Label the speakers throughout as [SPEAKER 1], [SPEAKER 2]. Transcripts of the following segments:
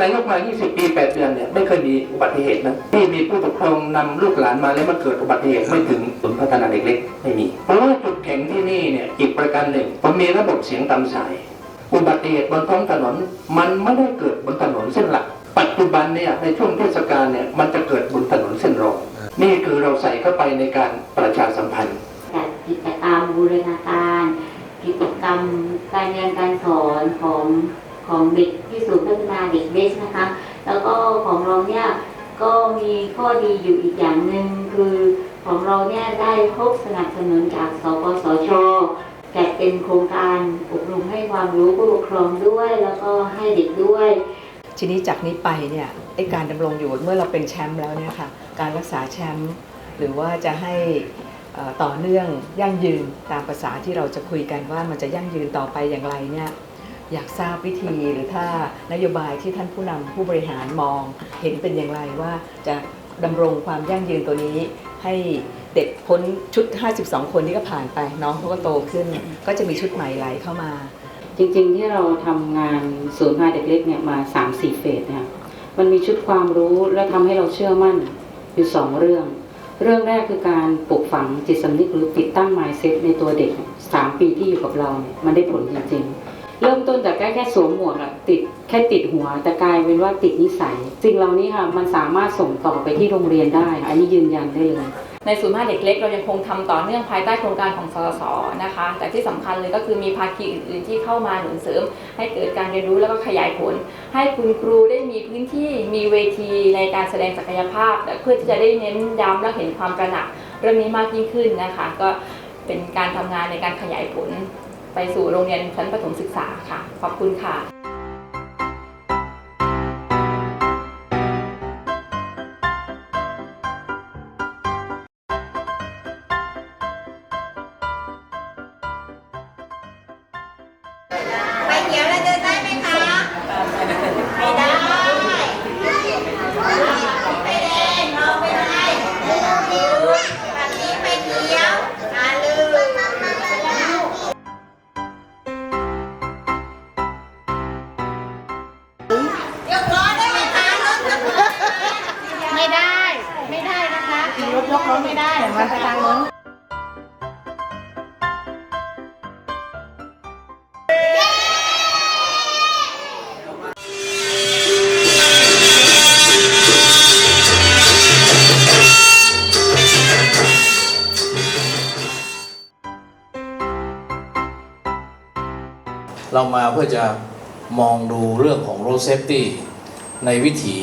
[SPEAKER 1] นายกมา 20 ปี 8 เดือนเนี่ยไม่เคยมีอุบัติเหตุนะที่มีผู้ปกครองนำลูกหลานมาแล้วมันเกิดอุบัติเหตุไม่ถึงศูนย์พัฒนาเด็กเล็กไม่มี เพราะว่าจุดแข็งที่นี่เนี่ยอีกประการหนึ่งมันมีระบบเสียงตามสาย อุบัติเหตุบนท้องถนนมันไม่ได้เกิดบนถนนเส้นหลัก ปัจจุบันเนี่ยในช่วงเทศกาลเนี่ยมันจะเกิดบนถนนเส้นรองนี่คือเราใส่เข้าไปในการประชาสัมพันธ์
[SPEAKER 2] จัดกิจกรรมบูรณาการ กิจกรรมการเรียนการสอนของ ของเด็กที่ศูนย์พัฒนาเด็กเล็กนะคะ แล้วก็ของเราเนี่ยก็มีข้อดีอยู่อีกอย่างหนึ่งคือของเราเนี่ยได้ครบสนับสนุนจากสปสชจัดเป็นโครงการอบรมให้ความรู้ผู้ปกครองด้วย แล้วก็ให้เด็กด้วย
[SPEAKER 3] ทีนี้จากนี้ไปเนี่ยไอการดำรงอยู่เมื่อเราเป็นแชมป์แล้วเนี่ยค่ะการรักษาแชมป์หรือว่าจะให้ต่อเนื่องยั่งยืนตามภาษาที่เราจะคุยกันว่ามันจะยั่งยืนต่อไปอย่างไรเนี่ย อยากทราบวิธีหรือถ้านโยบายที่ท่านผู้นำผู้บริหารมอง เห็นเป็นอย่างไรว่าจะดำรงความยั่งยืนตัวนี้ ให้เด็กพ้นชุด 52 คนที่ก็ผ่านไปน้องเขาก็โตขึ้น ก็จะมีชุดใหม่ไหลเข้ามา
[SPEAKER 4] จริงๆที่เราทำงานศูนย์พาเด็กเล็กเนี่ยมา3 4เฟสเนี่ยมันมีชุดความรู้และทำให้เราเชื่อมั่นอยู่2เรื่อง เรื่องแรกคือการปลูกฝังจิตสำนึกหรือติดตั้ง mindset ในตัวเด็ก3ปีที่อยู่กับเราเนี่ยมันได้ผลจริงๆ เริ่มต้นจากแค่แค่สวมหมวกอะติดแค่ติดหัวแต่กลายเป็นว่าติดนิสัยสิ่งเหล่านี้ค่ะมันสามารถส่งต่อไปที่โรงเรียนได้ อันนี้ยืนยันได้เลย
[SPEAKER 5] ในศูนย์พัฒนาเด็กเล็กเรายังคงทำต่อเนื่องภายใต้โครงการของสสนะคะ แต่ที่สำคัญเลยก็คือมีภาคีอื่นๆที่เข้ามาหนุนเสริม ให้เกิดการเรียนรู้แล้วก็ขยายผล ให้คุณครูได้มีพื้นที่มีเวทีในการแสดงศักยภาพ เพื่อที่จะได้เน้นย้ำและเห็นความตระหนักเรื่องนี้มากยิ่งขึ้นนะคะ ก็เป็นการทำงานในการขยายผล ไปสู่โรงเรียนชั้นประถมศึกษาค่ะ ขอบคุณค่ะ
[SPEAKER 6] นะคะรถยกล้อไม่ได้มาทางนู้น
[SPEAKER 7] เรามาเพื่อจะมองดูเรื่องของ road safety ในวิถี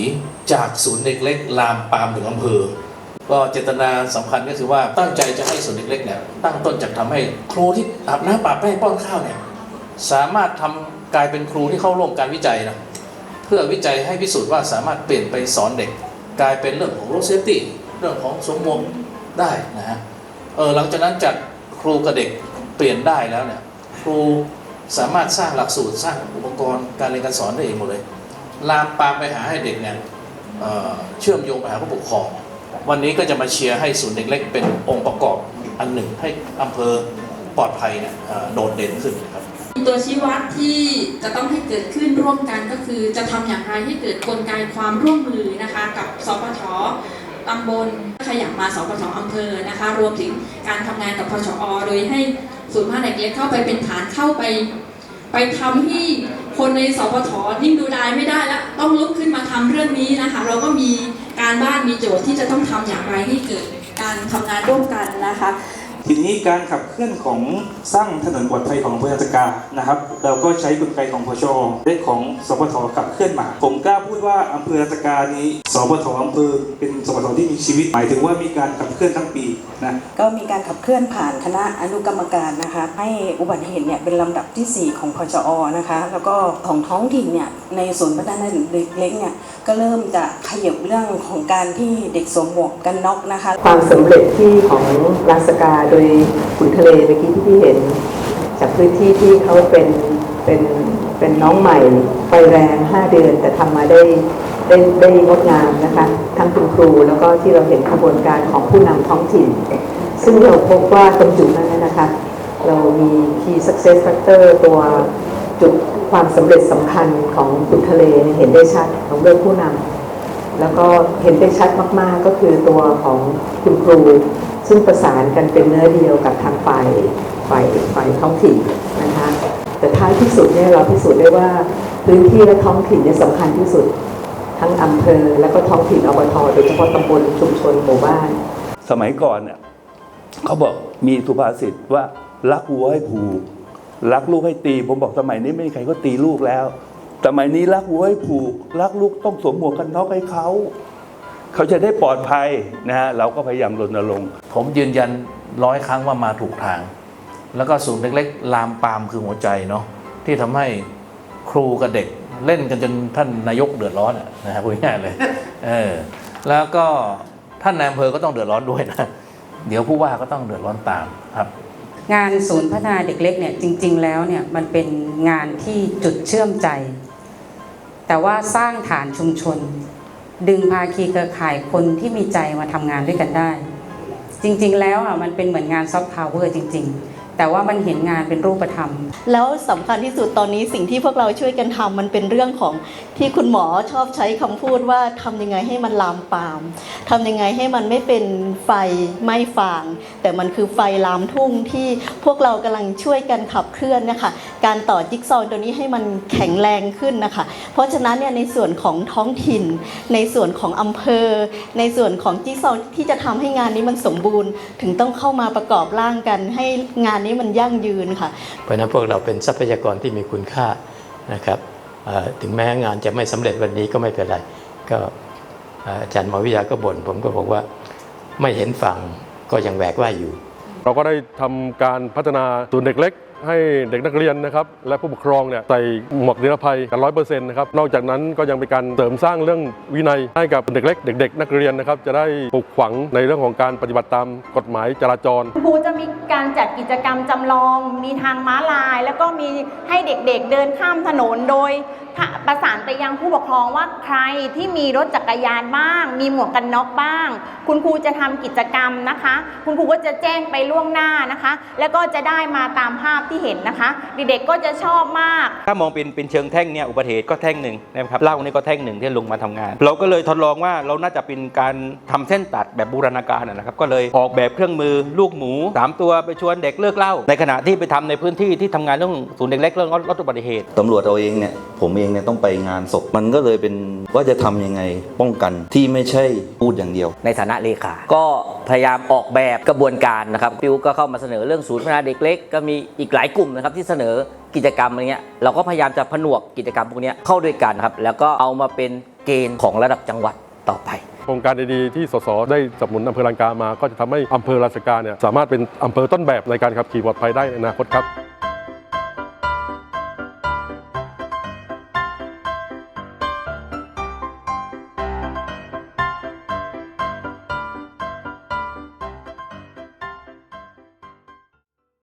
[SPEAKER 7] จากศูนย์เด็กเล็กลามปามถึงอำเภอ ก็เจตนาสำคัญก็คือว่าตั้งใจจะให้ศูนเด็กเล็กเนี่ยตั้งต้นจากทำให้ครูที่อาบน้ำปาแป้งป้อนข้าวเนี่ยสามารถทำกลายเป็นครูที่เข้าร่วมการวิจัยนะเพื่อวิจัยให้พิสูจน์ว่าสามารถเปลี่ยนไปสอนเด็ก กลายเป็นเรื่องของ road safety เรื่องของสมมงได้นะฮะเออหลังจากนั้นจากครูกับเด็กเปลี่ยนได้แล้วเนี่ยครูสามารถสร้างหลักสูตรสร้างอุปกรณ์การเรียนการสอนได้เองหมดเลย ลามปามไปหาให้เด็กเนี่ยเเชื่อมโยงไปหาผู้ปกครอง วันนี้ก็จะมาเชียร์ให้ศูนย์เด็กเล็กเป็นองค์ประกอบอันหนึ่งให้อำเภอปลอดภัยเนี่ยโดดเด่นขึ้นครับ
[SPEAKER 8] ตัวชี้วัดที่จะต้องให้เกิดขึ้นร่วมกันก็คือจะทำอย่างไรให้เกิดกลไกความร่วมมือนะคะ กับสปทตำบลขยับมาสปทอำเภอนะคะ รวมถึงการทำงานกับพชอโดยให้ศูนย์พัฒนาเด็กเล็กเข้าไปเป็นฐานเข้าไป ไปทำให้คนในสปทนิ่งดูดายไม่ได้แล้วต้องลุกขึ้นมาทำเรื่องนี้นะคะ เราก็มี การบ้านมีโจทย์ที่จะต้องทำอย่างไรให้เกิดการทำงานร่วมกันนะคะ
[SPEAKER 9] ทีนี้การขับเคลื่อนของสร้างถนนปลอดภัยของอำเภอนาตการนะครับ เราก็ใช้กลไกของพชและของสปทขับเคลื่อนมา ผมกล้าพูดว่าอำเภอนาตการนี้ สปทอำเภอเป็นสปทที่มีชีวิตหมายถึงว่ามีการขับเคลื่อนทั้งปีนะ
[SPEAKER 10] ก็มีการขับเคลื่อนผ่านคณะอนุกรรมการนะคะ ให้อุบัติเหตุเนี่ยเป็นลำดับทีสี่4 ของพจอนะคะ แล้วก็ของท้องถิ่นเนี่ยในศูนย์พัฒนาเด็กเล็กเนี่ยก็เริ่มจะขยับเรื่องของการที่เด็กสวมหมวกกันน็อกนะคะ
[SPEAKER 3] ความสำเร็จที่ของลาสกาโดยขุนทะเลเมื่อกี้ที่พี่เห็น จากพื้นที่ที่เขาเป็นเป็นเป็นน้องใหม่ไฟแรง5เดือน แต่ทำมาได้ได้ได้งดงามนะคะทั้งคุณครูแล้วก็ที่เราเห็นขบวนการของผู้นำท้องถิ่น ซึ่งเราพบว่าตรงจุดนั้นนะคะ เรามี key success factor ตัวจุดความสำเร็จสำคัญของขุนทะเลเห็นได้ชัดของเรื่องผู้นำแล้วก็เห็นได้ชัดมากๆก็คือตัวของคุณครู ซึ่งประสานกันเป็นเนื้อเดียวกับทางฝ่ายฝ่ายฝ่ายท้องถิ่นนะคะแต่ท้ายที่สุดเนี่ยเราพิสูจน์ได้ว่าพื้นที่และท้องถิ่นเนี่ยสำคัญที่สุด ทั้งอำเภอและก็ท้องถิ่นอบทโดยเฉพาะตำบลชุมชนหมู่บ้าน
[SPEAKER 11] สมัยก่อนเนี่ยเขาบอกมีสุภาษิตว่ารักวัวให้ผูกรักลูกให้ตี ผมบอกสมัยนี้ไม่มีใครก็ตีลูกแล้วสมัยนี้รักวัวให้ผูกรักลูกต้องสวมหมวกกันน็อกให้เขา เขาจะได้ปลอดภัยนะฮะเราก็พยายามรณรงค์
[SPEAKER 7] ผมยืนยันร้อยครั้งว่ามาถูกทาง แล้วก็ศูนย์เล็กๆ ลามปามคือหัวใจเนาะที่ทำให้ครูกับเด็กเล่นกันจนท่านนายกเดือดร้อนอะนะฮะพูดง่ายๆเลยเออแล้วก็ท่านนายอำเภอก็ต้องเดือดร้อนด้วยนะเดี๋ยวผู้ว่าก็ต้องเดือดร้อนตามครับ
[SPEAKER 4] งานศูนย์พัฒนาเด็กเล็กเนี่ยจริง ๆ แล้วเนี่ยมันเป็นงานที่จุดเชื่อมใจ แต่ว่าสร้างฐานชุมชน ดึงภาคีเครือข่ายคนที่มีใจมาทำงานด้วยกันได้ จริง ๆ แล้วอะมันเป็นเหมือนงานซอฟต์พาวเวอร์จริง ๆ แต่ว่ามันเห็นงานเป็นรูปธรรม
[SPEAKER 12] แล้วสำคัญที่สุดตอนนี้สิ่งที่พวกเราช่วยกันทำมันเป็นเรื่องของที่คุณหมอชอบใช้คำพูดว่าทำยังไงให้มันลามปามทำยังไงให้มันไม่เป็นไฟไหม้ฟาง แต่มันคือไฟลามทุ่งที่พวกเรากำลังช่วยกันขับเคลื่อนนะคะการต่อจิ๊กซอว์ตัวนี้ให้มันแข็งแรงขึ้นนะคะ เพราะฉะนั้นเนี่ยในส่วนของท้องถิ่น ในส่วนของอำเภอ ในส่วนของจิ๊กซอว์ที่จะทำให้งานนี้มันสมบูรณ์ ถึงต้องเข้ามาประกอบร่างกันให้งานนี้มันยั่งยืนค่ะ
[SPEAKER 13] เพราะฉะนั้นพวกเราเป็นทรัพยากรที่มีคุณค่านะครับเอ่อถึงแม้งานจะไม่สำเร็จวันนี้ก็ไม่เป็นไร ก็เอ่ออาจารย์หมอวิทยาก็บ่นผมก็บอกว่าไม่เห็นฝั่งก็ยังแหวกว่ายอยู่
[SPEAKER 14] เราก็ได้ทำการพัฒนาศูนย์เด็กเล็ก ให้เด็กนักเรียนนะครับและผู้ปกครองเนี่ยใส่หมวกนิรภัยกันร้อยเปอร์เซ็นต์นะครับนอกจากนั้นก็ยังเป็นการเสริมสร้างเรื่องวินัยให้กับเด็กเล็ก เด็ก ๆ นักเรียนนะครับจะได้ปลูกฝังในเรื่องของการปฏิบัติตามกฎหมายจราจร
[SPEAKER 6] ครูจะมีการจัดกิจกรรมจำลอง มีทางม้าลาย แล้วก็มีให้เด็กๆเดินข้ามถนนโดย ประสานไปยังผู้ปกครองว่าใครที่มีรถจักรยานบ้าง มีหมวกกันน็อกบ้าง คุณครูจะทำกิจกรรมนะคะ คุณครูก็จะแจ้งไปล่วงหน้านะคะ แล้วก็จะได้มาตามภาพที่เห็นนะคะ เด็กๆก็จะชอบมาก
[SPEAKER 15] ถ้ามองเป็นเป็นเชิงแท่งเนี่ยอุบัติเหตุก็แท่งหนึ่งนะครับเหล่านี่ก็แท่งหนึ่งที่ลงมาทำงาน เราก็เลยทดลองว่าเราน่าจะเป็นการทำเส้นตัดแบบบูรณาการนะครับก็เลยออกแบบเครื่องมือลูกหมู 3 ตัวไปชวนเด็กเลิกเหล่าในขณะที่ไปทำในพื้นที่ที่ทำงานเรื่องศูนย์เด็กเล็กเรื่องลดอุบัติเหตุ
[SPEAKER 16] ตำรวจเราเองเนี่ยผมเองเนี่ยต้องไปงานศพมันก็เลยเป็นว่าจะทำยังไงป้องกันที่ไม่ใช่พูดอย่างเดียว
[SPEAKER 17] ในฐานะเลขา ก็พยายามออกแบบกระบวนการนะครับปิวก็เข้ามาเสนอเรื่องศูนย์พัฒนาเด็กเล็กก็มีอีกหลายกลุ่มนะครับที่เสนอกิจกรรมอะไรเงี้ยเราก็พยายามจะผนวกกิจกรรมพวกเนี้ยเข้าด้วยกันครับ แล้วก็เอามาเป็นเกณฑ์ของระดับจังหวัดต่อไป
[SPEAKER 14] โครงการดีๆที่สสได้สนับสนุนอำเภอลังกามา ก็จะทำให้อำเภอราชการเนี่ยสามารถเป็นอำเภอต้นแบบในการขับขี่ปลอดภัยได้ในอนาคตครับ